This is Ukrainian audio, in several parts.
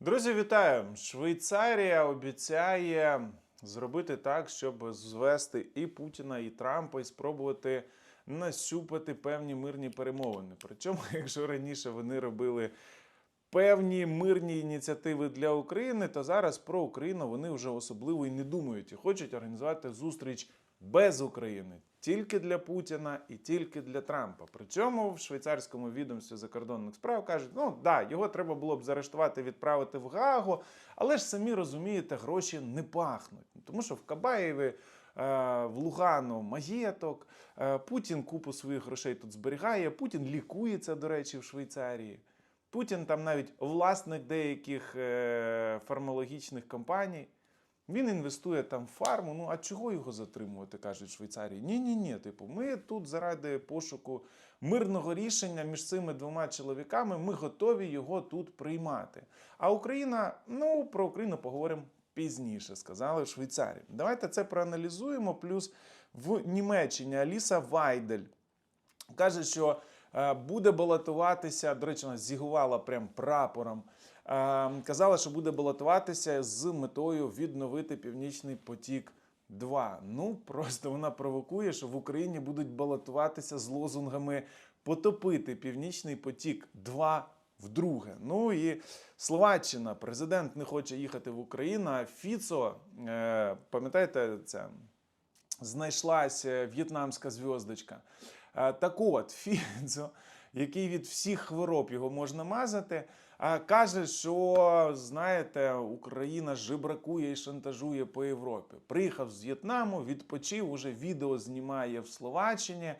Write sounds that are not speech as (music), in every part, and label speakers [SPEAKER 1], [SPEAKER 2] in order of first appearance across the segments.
[SPEAKER 1] Друзі, вітаю! Швейцарія обіцяє зробити так, щоб звести і Путіна, і Трампа, і спробувати насюпати певні мирні перемовини. Причому, (laughs) якщо раніше вони робили певні мирні ініціативи для України, то зараз про Україну вони вже особливо і не думають і хочуть організувати зустріч без України. Тільки для Путіна і тільки для Трампа. Причому в швейцарському відомстві закордонних справ кажуть, ну да, його треба було б заарештувати, відправити в Гаагу, але ж самі розумієте, гроші не пахнуть. Тому що в Кабаєві, е, в Лугану маєток, е, Путін купу своїх грошей тут зберігає, Путін лікується, до речі, в Швейцарії. Путін там навіть власник деяких е, фармологічних компаній. Він інвестує там в фарму. Ну а чого його затримувати, кажуть в Швейцарії? Ні, ні, ні. Типу, ми тут заради пошуку мирного рішення між цими двома чоловіками. Ми готові його тут приймати. А Україна, ну про Україну поговоримо пізніше, сказали в Швейцарії. Давайте це проаналізуємо. Плюс в Німеччині Аліса Вайдель каже, що буде балотуватися. До речі, вона зігувала прям прапором. Е, Казала, що буде балотуватися з метою відновити Північний потік. 2. Ну просто вона провокує, що в Україні будуть балотуватися з лозунгами потопити Північний потік 2 вдруге. Ну і Словаччина, президент не хоче їхати в Україну. а Фіцо, е, пам'ятаєте, ця знайшлася в'єтнамська зв'язочка. Е, Так от, (laughs) Фіцо, який від всіх хвороб його можна мазати, а каже, що знаєте, Україна жебракує і шантажує по Європі. Приїхав з В'єтнаму, відпочив, уже відео знімає в Словаччині.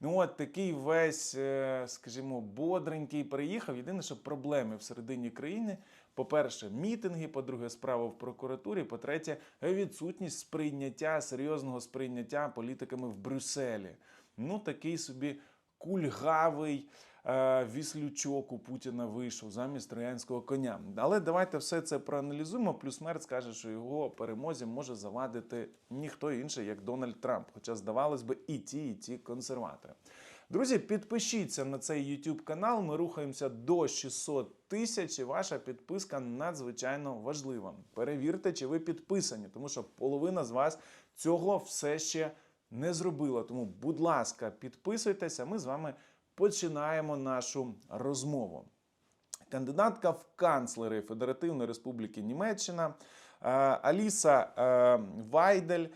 [SPEAKER 1] Ну, от такий весь, е, скажімо, бодренький приїхав. Єдине, що проблеми всередині країни. По-перше, мітинги, по-друге, справа в прокуратурі. По-третє, відсутність сприйняття, серйозного сприйняття політиками в Брюсселі. Ну, такий собі кульгавий е, віслючок у Путіна вийшов замість троянського коня. Але давайте все це проаналізуємо. Плюс Мерц каже, що його перемозі може завадити ніхто інший, як Дональд Трамп. Хоча, здавалось би, і ті, і ті консерватори. Друзі, підпишіться на цей YouTube канал. Ми рухаємося до 600 тисяч. І ваша підписка надзвичайно важлива. Перевірте, чи ви підписані, тому що половина з вас цього все ще не зробила. Тому, будь ласка, підписуйтеся. Ми з вами починаємо нашу розмову. Кандидатка в канцлери Федеративної Республіки Німеччина е, Аліса е, Вайдель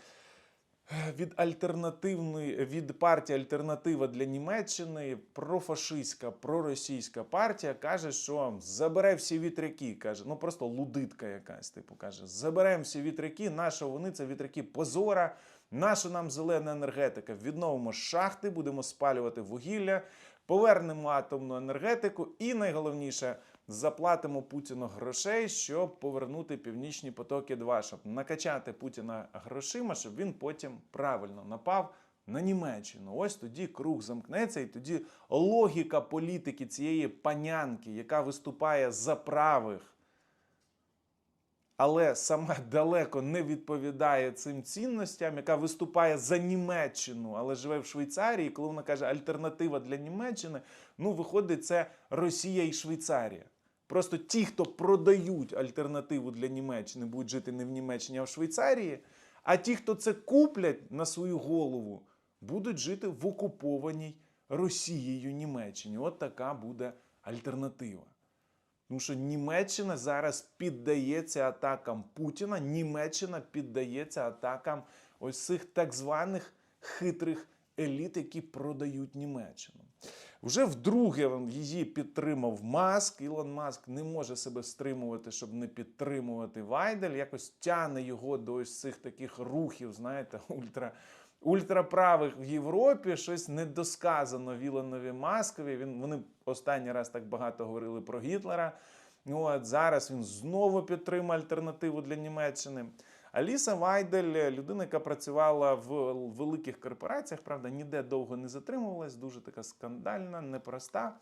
[SPEAKER 1] від альтернативної від партії Альтернатива для Німеччини, профашистська, проросійська партія каже, що забере всі вітряки. каже, ну просто лудитка якась, типу каже: заберемо всі вітряки, нащо вони це вітряки позора. Наша нам зелена енергетика, відновимо шахти, будемо спалювати вугілля, повернемо атомну енергетику і найголовніше заплатимо Путіну грошей, щоб повернути північні потоки 2 щоб накачати Путіна грошима, щоб він потім правильно напав. На Німеччину, ось тоді круг замкнеться, і тоді логіка політики цієї панянки, яка виступає за правих, але сама далеко не відповідає цим цінностям, яка виступає за Німеччину, але живе в Швейцарії. Коли вона каже альтернатива для Німеччини, ну виходить, це Росія і Швейцарія. Просто ті, хто продають альтернативу для Німеччини, будуть жити не в Німеччині, а в Швейцарії. А ті, хто це куплять на свою голову, будуть жити в окупованій Росією Німеччині. От така буде альтернатива. Тому що Німеччина зараз піддається атакам Путіна, Німеччина піддається атакам ось цих так званих хитрих еліт, які продають Німеччину. Вже вдруге її підтримав Маск. Ілон Маск не може себе стримувати, щоб не підтримувати Вайдель. Якось тяне його до ось цих таких рухів, знаєте, (laughs) ультра. Ультраправих в Європі щось недосказано Віланові Маскові. Він вони останній раз так багато говорили про Гітлера. Ну, От зараз він знову підтримує альтернативу для Німеччини. Аліса Вайдель, людина, яка працювала в великих корпораціях, правда, ніде довго не затримувалась, дуже така скандальна, непроста.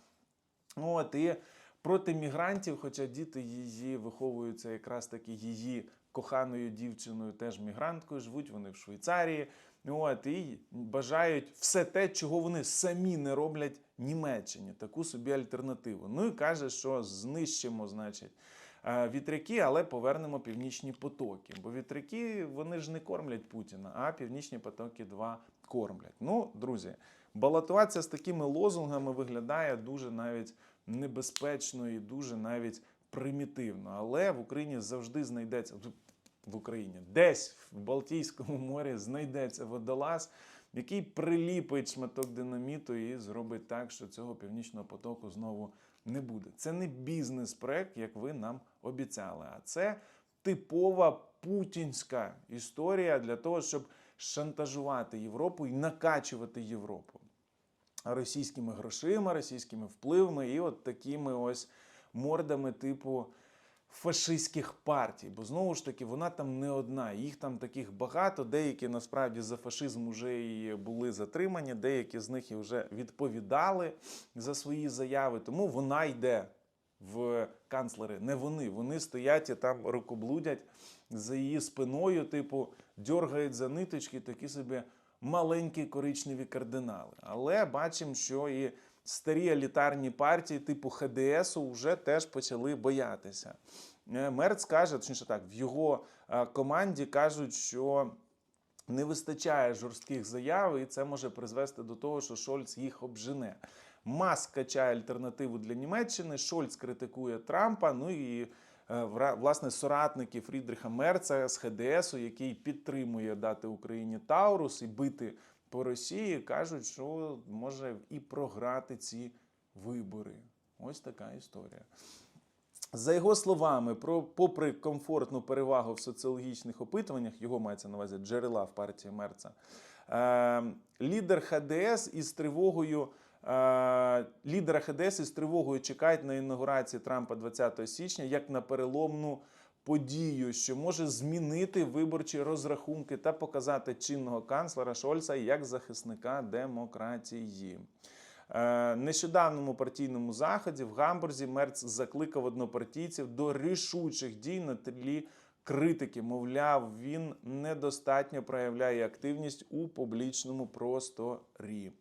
[SPEAKER 1] От, і проти мігрантів, хоча діти її виховуються якраз таки її коханою дівчиною, теж мігранткою, живуть вони в Швейцарії. От, і бажають все те, чого вони самі не роблять Німеччині, таку собі альтернативу. Ну і каже, що знищимо, значить, вітряки, але повернемо північні потоки. Бо вітряки вони ж не кормлять Путіна, а північні потоки 2 кормлять. Ну, друзі, балотуватися з такими лозунгами виглядає дуже навіть небезпечно і дуже навіть примітивно. Але в Україні завжди знайдеться в Україні, десь в Балтійському морі знайдеться водолаз, який приліпить шматок динаміту і зробить так, що цього північного потоку знову не буде. Це не бізнес-проект, як ви нам обіцяли, а це типова путінська історія для того, щоб шантажувати Європу і накачувати Європу російськими грошима, російськими впливами і от такими ось мордами типу фашистських партій. Бо знову ж таки, вона там не одна. Їх там таких багато. Деякі насправді за фашизм вже і були затримані, деякі з них і вже відповідали за свої заяви. Тому вона йде в канцлери. Не вони. Вони стоять і там рукоблудять за її спиною, типу, дьоргають за ниточки, такі собі маленькі коричневі кардинали. Але бачимо, що і старі елітарні партії, типу ХДСу, вже теж почали боятися. Е, Мерц каже, точніше так, в його е, команді кажуть, що не вистачає жорстких заяв, і це може призвести до того, що Шольц їх обжене. Маск качає альтернативу для Німеччини, Шольц критикує Трампа. Ну і е, власне соратники Фрідріха Мерца з ХДСу, який підтримує дати Україні Таурус і бити по Росії, кажуть, що може і програти ці вибори. Ось така історія. За його словами, про, попри комфортну перевагу в соціологічних опитуваннях, його мається на увазі джерела в партії Мерца, е, лідер ХДС із тривогою. е, Лідера ХДС із тривогою чекають на інаугурації Трампа 20 січня як на переломну подію, що може змінити виборчі розрахунки та показати чинного канцлера Шольца як захисника демократії. Е, Нещодавному партійному заході в Гамбурзі Мерц закликав однопартійців до рішучих дій на тлі критики. Мовляв, він недостатньо проявляє активність у публічному просторі.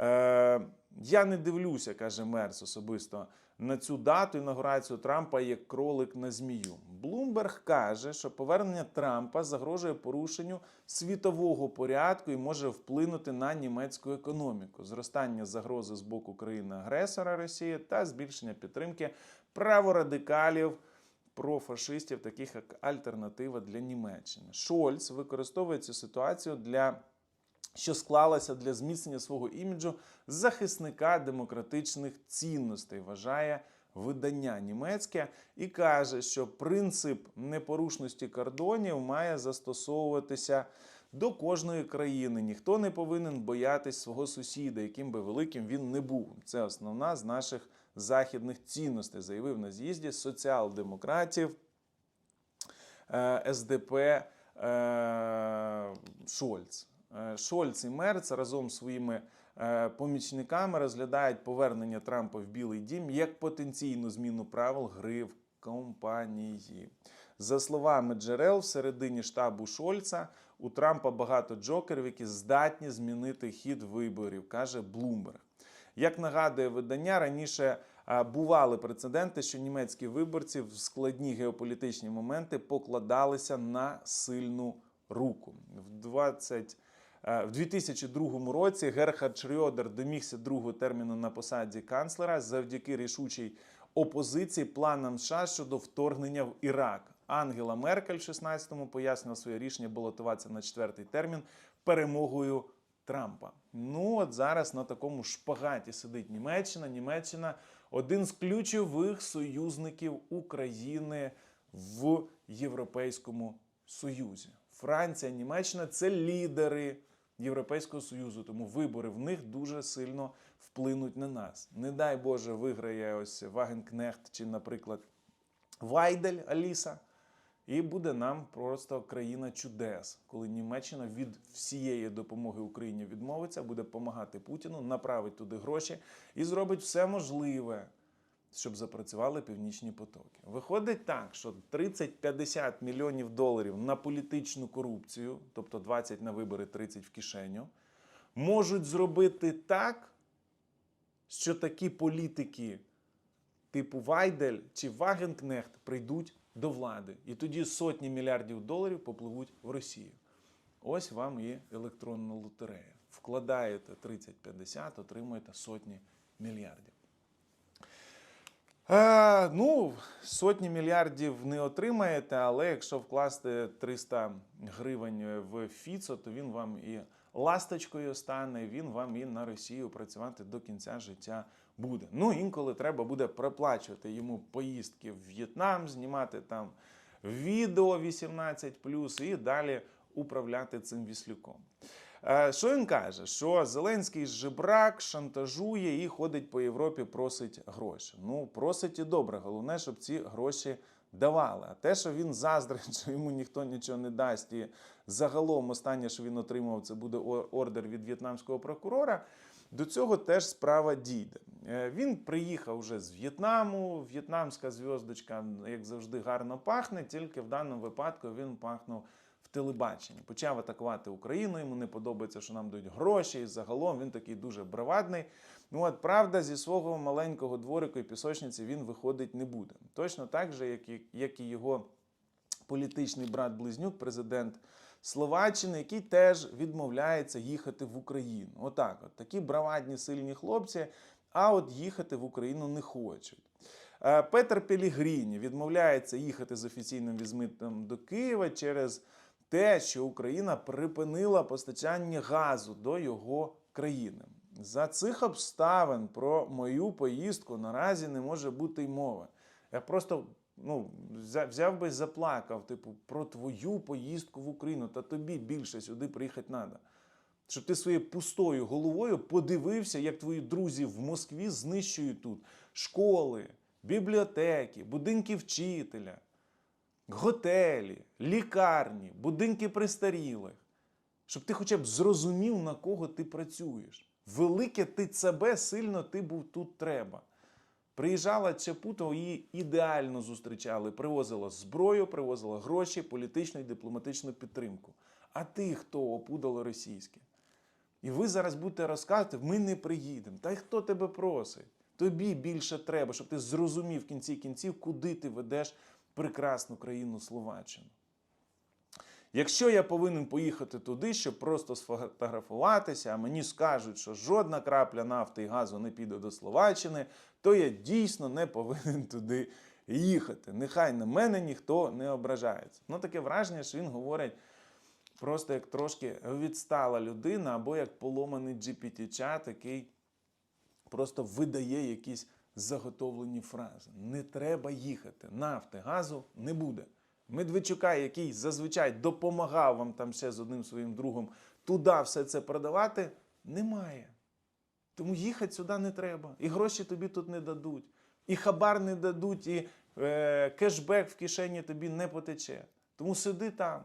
[SPEAKER 1] Е, я не дивлюся, каже Мерц особисто, на цю дату інаугурацію Трампа як кролик на змію. Блумберг каже, що повернення Трампа загрожує порушенню світового порядку і може вплинути на німецьку економіку, зростання загрози з боку країни-агресора Росії та збільшення підтримки праворадикалів профашистів, таких як альтернатива для Німеччини. Шольц використовує цю ситуацію для що склалася для зміцнення свого іміджу захисника демократичних цінностей, вважає видання німецьке і каже, що принцип непорушності кордонів має застосовуватися до кожної країни. Ніхто не повинен боятись свого сусіда, яким би великим він не був. Це основна з наших західних цінностей, заявив на з'їзді соціал-демократів е, СДП е, Шольц. Е, Шольц і Мерц разом з своїми е, помічниками розглядають повернення Трампа в Білий Дім як потенційну зміну правил гри в компанії. За словами джерел, всередині штабу Шольца у Трампа багато джокерів, які здатні змінити хід виборів, каже Блумберг. Як нагадує видання, раніше бували прецеденти, що німецькі виборці в складні геополітичні моменти покладалися на сильну руку. В 20 Е, В 2002 році Герхард Шрьодер домігся другого терміну на посаді канцлера завдяки рішучій опозиції планам США щодо вторгнення в Ірак. Ангела Меркель в 16-му пояснила своє рішення балотуватися на четвертий термін перемогою Трампа. Ну от зараз на такому шпагаті сидить Німеччина. Німеччина один з ключових союзників України в Європейському Союзі. Франція, Німеччина це лідери Європейського Союзу, тому вибори в них дуже сильно вплинуть на нас. Не дай Боже, виграє ось Вагенкнехт чи, наприклад, Вайдель Аліса. І буде нам просто країна чудес, коли Німеччина від всієї допомоги Україні відмовиться, буде допомагати Путіну, направить туди гроші і зробить все можливе, щоб запрацювали північні потоки. Виходить так, що 30-50 мільйонів доларів на політичну корупцію, тобто 20 на вибори, 30 в кишеню, можуть зробити так, що такі політики типу Вайдель чи Вагенкнехт прийдуть до влади. І тоді сотні мільярдів доларів попливуть в Росію. Ось вам і електронна лотерея. Вкладаєте 30-50, отримуєте сотні мільярдів. Е, ну, сотні мільярдів не отримаєте, але якщо вкласти 300 гривень в Фіцо, то він вам і ласточкою стане, він вам і на Росію працювати до кінця життя буде. Ну, інколи треба буде проплачувати йому поїздки в В'єтнам, знімати там відео 18+, і далі управляти цим віслюком. Е, Що він каже? Що Зеленський жебрак шантажує і ходить по Європі, просить гроші. Ну, просить і добре. Головне, щоб ці гроші давали. А те, що він заздрить, (laughs) що йому ніхто нічого не дасть, і загалом останнє, що він отримав, це буде ордер від в'єтнамського прокурора. До цього теж справа дійде. Е, Він приїхав вже з В'єтнаму. В'єтнамська зв'яздочка, як завжди, гарно пахне, тільки в даному випадку він пахнув в телебаченні. Почав атакувати Україну. Йому не подобається, що нам дають гроші. І загалом він такий дуже бравадний. Ну от правда, зі свого маленького дворику і пісочниці він виходить не буде. Точно так же, як і, як і його політичний брат-близнюк, президент Словаччини, який теж відмовляється їхати в Україну. Отак, от такі бравадні сильні хлопці, а от їхати в Україну не хочуть. Е, Петер Пелігріні відмовляється їхати з офіційним візитом до Києва через те, що Україна припинила постачання газу до його країни. За цих обставин про мою поїздку наразі не може бути й мови. Я просто ну, взяв би заплакав, типу, про твою поїздку в Україну, та тобі більше сюди приїхати треба. Щоб ти своєю пустою головою подивився, як твої друзі в Москві знищують тут школи, бібліотеки, будинки вчителя, готелі, лікарні, будинки престарілих. Щоб ти хоча б зрозумів, на кого ти працюєш. Велике ти себе сильно ти був тут треба. Приїжджала Чапутова, її ідеально зустрічали, привозила зброю, привозила гроші, політичну і дипломатичну підтримку. А ти хто опудало російське? І ви зараз будете розказувати, ми не приїдемо. Та й хто тебе просить? Тобі більше треба, щоб ти зрозумів в кінці кінців, куди ти ведеш прекрасну країну Словаччину. Якщо я повинен поїхати туди, щоб просто сфотографуватися, а мені скажуть, що жодна крапля нафти і газу не піде до Словаччини, то я дійсно не повинен туди їхати. Нехай на мене ніхто не ображається. Ну таке враження, що він говорить просто як трошки відстала людина, або як поломаний GPT-чат, який просто видає якісь заготовлені фрази. Не треба їхати. Нафти, газу не буде. Медведчука, який зазвичай допомагав вам там ще з одним своїм другом туди все це продавати, немає. Тому їхати сюди не треба. І гроші тобі тут не дадуть, і хабар не дадуть, і е, кешбек в кишені тобі не потече. Тому сиди там.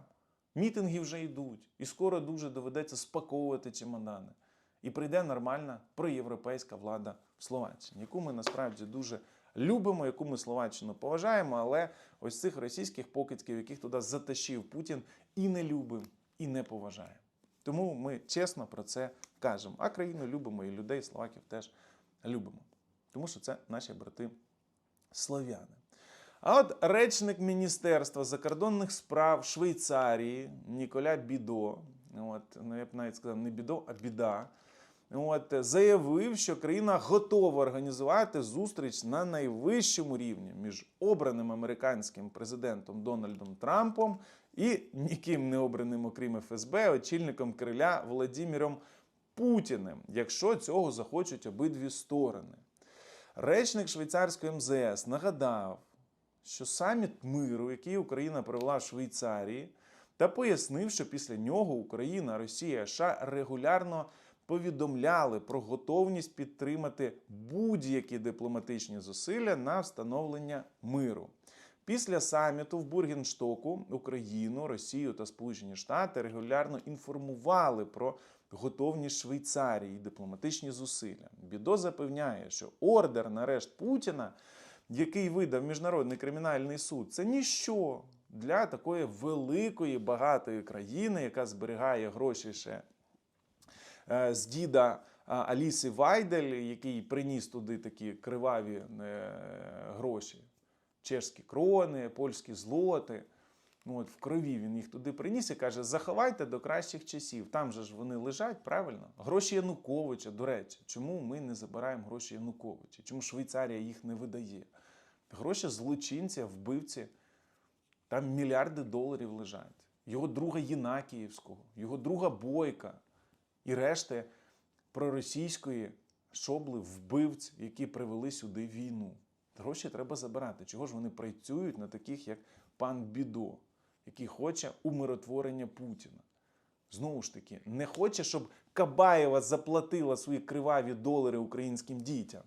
[SPEAKER 1] Мітинги вже йдуть, і скоро дуже доведеться спаковувати чемодани. І прийде нормальна проєвропейська влада в Словаччині, яку ми насправді дуже любимо, яку ми Словаччину поважаємо, але ось цих російських покидьків, яких туди затащив Путін, і не любимо, і не поважаємо. Тому ми чесно про це кажемо. А країну любимо, і людей, словаків теж любимо. Тому що це наші брати слов'яни. А от речник Міністерства закордонних справ Швейцарії Ніколя Бідо, от, ну я б навіть сказав, не бідо, а біда. От, заявив, що країна готова організувати зустріч на найвищому рівні між обраним американським президентом Дональдом Трампом і ніким не обраним, окрім ФСБ, очільником Кремля Володимиром Путіним, якщо цього захочуть обидві сторони. Речник швейцарської МЗС нагадав, що саміт миру, який Україна провела в Швейцарії, та пояснив, що після нього Україна, Росія, США регулярно повідомляли про готовність підтримати будь-які дипломатичні зусилля на встановлення миру. Після саміту в Бургенштоку Україну, Росію та Сполучені Штати регулярно інформували про готовність Швейцарії і дипломатичні зусилля. Бідо запевняє, що ордер на арешт Путіна, який видав Міжнародний кримінальний суд, це ніщо для такої великої багатої країни, яка зберігає гроші ще з діда Аліси Вайдель, який приніс туди такі криваві е, гроші, чешські крони, польські злоти. Ну, от в крові він їх туди приніс і каже: заховайте до кращих часів. Там же ж вони лежать, правильно? Гроші Януковича, до речі, чому ми не забираємо гроші Януковича? Чому Швейцарія їх не видає? Гроші злочинця, вбивці, там мільярди доларів лежать. Його друга Єнакіївського, його друга Бойка і решти проросійської шобли вбивць, які привели сюди війну. Гроші треба забирати. Чого ж вони працюють на таких, як пан Бідо, який хоче умиротворення Путіна? Знову ж таки, не хоче, щоб Кабаєва заплатила свої криваві долари українським дітям,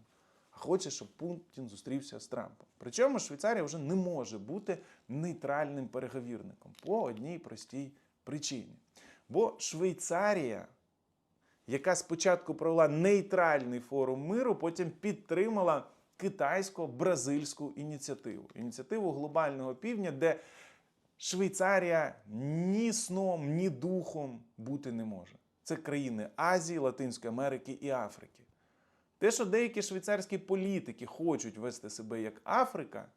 [SPEAKER 1] а хоче, щоб Путін зустрівся з Трампом. Причому Швейцарія вже не може бути нейтральним переговірником по одній простій причині. Бо Швейцарія, яка спочатку провела нейтральний форум миру, потім підтримала китайсько-бразильську ініціативу. Ініціативу глобального півдня, де Швейцарія ні сном, ні духом бути не може. Це країни Азії, Латинської Америки і Африки. Те, що деякі швейцарські політики хочуть вести себе як Африка,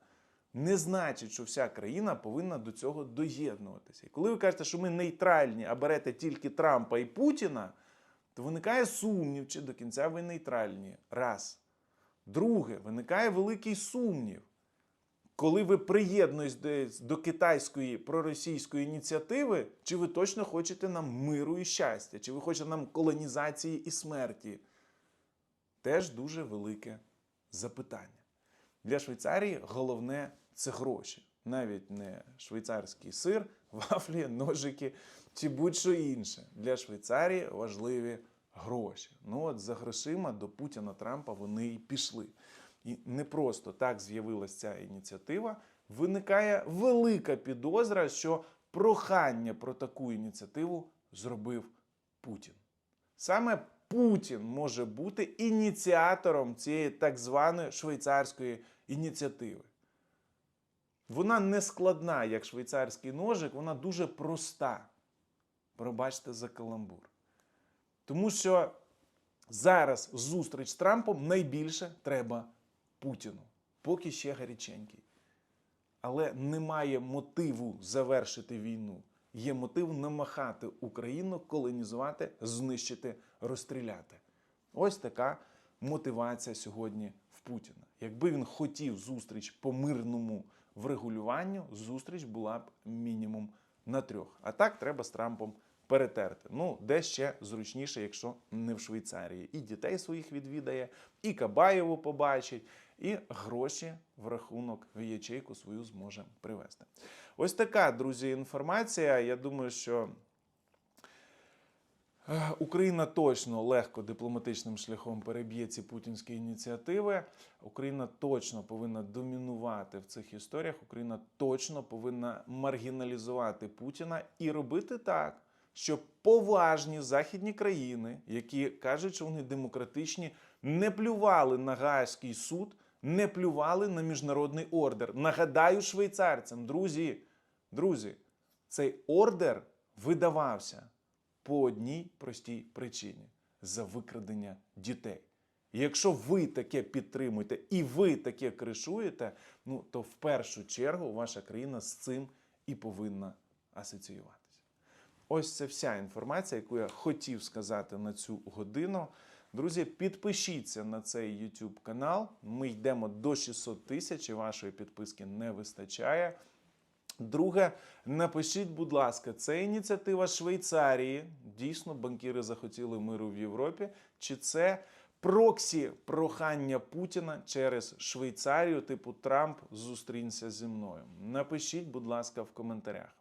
[SPEAKER 1] не значить, що вся країна повинна до цього доєднуватися. І коли ви кажете, що ми нейтральні, а берете тільки Трампа і Путіна, то виникає сумнів, чи до кінця ви нейтральні. Раз. Друге, виникає великий сумнів. Коли ви приєднуєтесь до китайської проросійської ініціативи, чи ви точно хочете нам миру і щастя, чи ви хочете нам колонізації і смерті? Теж дуже велике запитання. Для Швейцарії головне це гроші. Навіть не швейцарський сир, (laughs) вафлі, ножики чи будь-що інше. Для Швейцарії важливі гроші. Ну от за грошима до Путіна Трампа вони і пішли. І не просто так з'явилася ця ініціатива. Виникає велика підозра, що прохання про таку ініціативу зробив Путін. Саме Путін може бути ініціатором цієї так званої швейцарської ініціативи. Вона не складна, як швейцарський ножик, вона дуже проста. Пробачте за каламбур. Тому що зараз зустріч з Трампом найбільше треба Путіну, поки ще гаряченький. Але немає мотиву завершити війну. Є мотив намахати Україну, колонізувати, знищити, розстріляти. Ось така мотивація сьогодні в Путіна. Якби він хотів зустріч по мирному врегулюванню, зустріч була б мінімум на трьох. А так треба з Трампом перетерти. Ну, де ще зручніше, якщо не в Швейцарії. І дітей своїх відвідає, і Кабаєву побачить, і гроші в рахунок в ячейку свою зможе привезти. Ось така, друзі, інформація. Я думаю, що. е, Україна точно легко дипломатичним шляхом переб'є ці путінські ініціативи. Україна точно повинна домінувати в цих історіях. Україна точно повинна маргіналізувати Путіна і робити так, щоб поважні західні країни, які кажуть, що вони демократичні, не плювали на Гаазький суд, не плювали на міжнародний ордер. Нагадаю швейцарцям, друзі, друзі, цей ордер видавався по одній простій причині за викрадення дітей. Якщо ви таке підтримуєте і ви таке кришуєте, ну то в першу чергу ваша країна з цим і повинна асоціюватися. Ось це вся інформація, яку я хотів сказати на цю годину. Друзі, підпишіться на цей YouTube канал. Ми йдемо до 600 тисяч, і вашої підписки не вистачає. Друге, напишіть, будь ласка, це ініціатива Швейцарії. Дійсно, банкіри захотіли миру в Європі. Чи це проксі прохання Путіна через Швейцарію, типу Трамп, зустрінься зі мною? Напишіть, будь ласка, в коментарях.